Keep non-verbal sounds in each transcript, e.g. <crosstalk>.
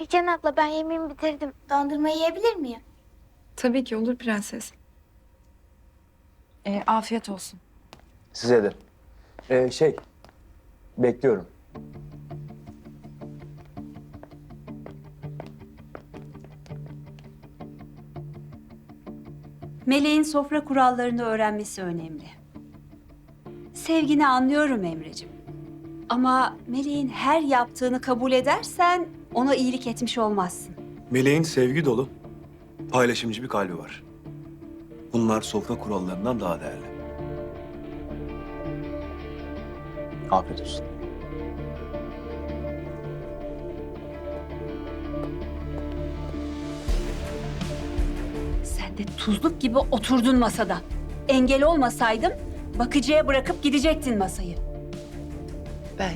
Hicran abla ben yemeğimi bitirdim. Dondurma yiyebilir miyim? Tabii ki olur prenses. Ee, afiyet olsun. Size de. Ee, şey, bekliyorum. Meleğin sofra kurallarını öğrenmesi önemli. Sevgini anlıyorum Emre'cim. Ama Meleğin her yaptığını kabul edersen ona iyilik etmiş olmazsın. Meleğin sevgi dolu, paylaşımcı bir kalbi var. Bunlar sofra kurallarından daha değerli. Afiyet olsun. Sen de tuzluk gibi oturdun masada. Engel olmasaydım bakıcıya bırakıp gidecektin masayı. Ben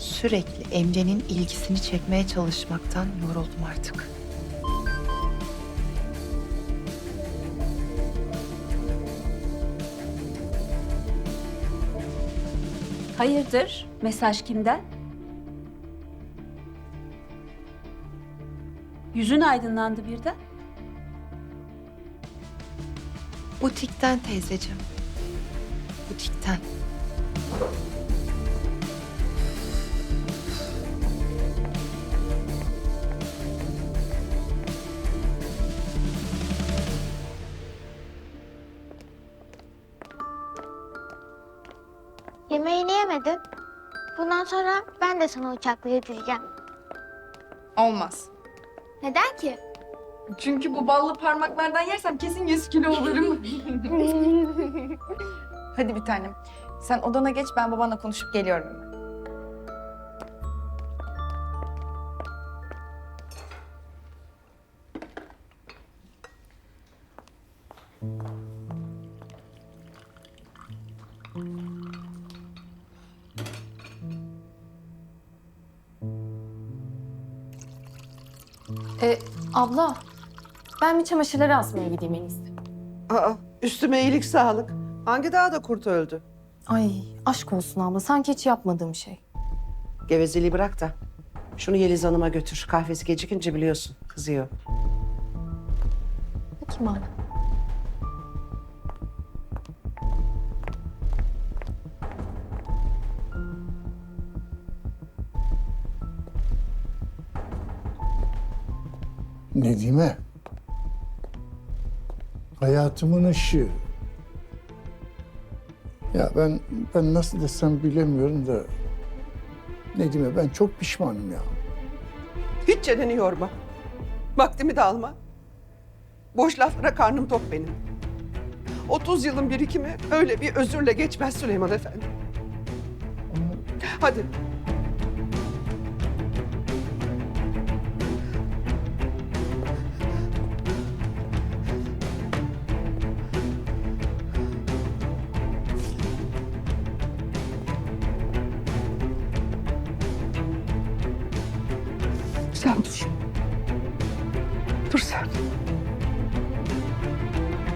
sürekli Emre'nin ilgisini çekmeye çalışmaktan yoruldum artık. Hayırdır? Mesaj kimden? Yüzün aydınlandı birden. Butikten teyzeciğim. Butikten. Yemeğini yemedin. Bundan sonra ben de sana uçakla yedireceğim. Olmaz. Neden ki? Çünkü bu ballı parmaklardan yersem kesin 100 kilo olurum. <laughs> Hadi bir tanem. Sen odana geç ben babanla konuşup geliyorum hemen. E, abla, ben bir çamaşırları asmaya gideyim en iyisi. Aa, üstüme iyilik sağlık. Hangi dağda kurt öldü? Ay, aşk olsun abla, sanki hiç yapmadığım şey. Gevezeliği bırak da. Şunu Yeliz Hanım'a götür. Kahvesi gecikince biliyorsun. Kızıyor. Peki madem. Nedime. Hayatımın ışığı. Ya ben ben nasıl desem bilemiyorum da Nedime ben çok pişmanım ya. Hiç çeneni yorma. Vaktimi de alma. Boş laflara karnım tok benim. 30 yılın birikimi öyle bir özürle geçmez Süleyman Efendi. Hadi. Sen dur. Dur sen.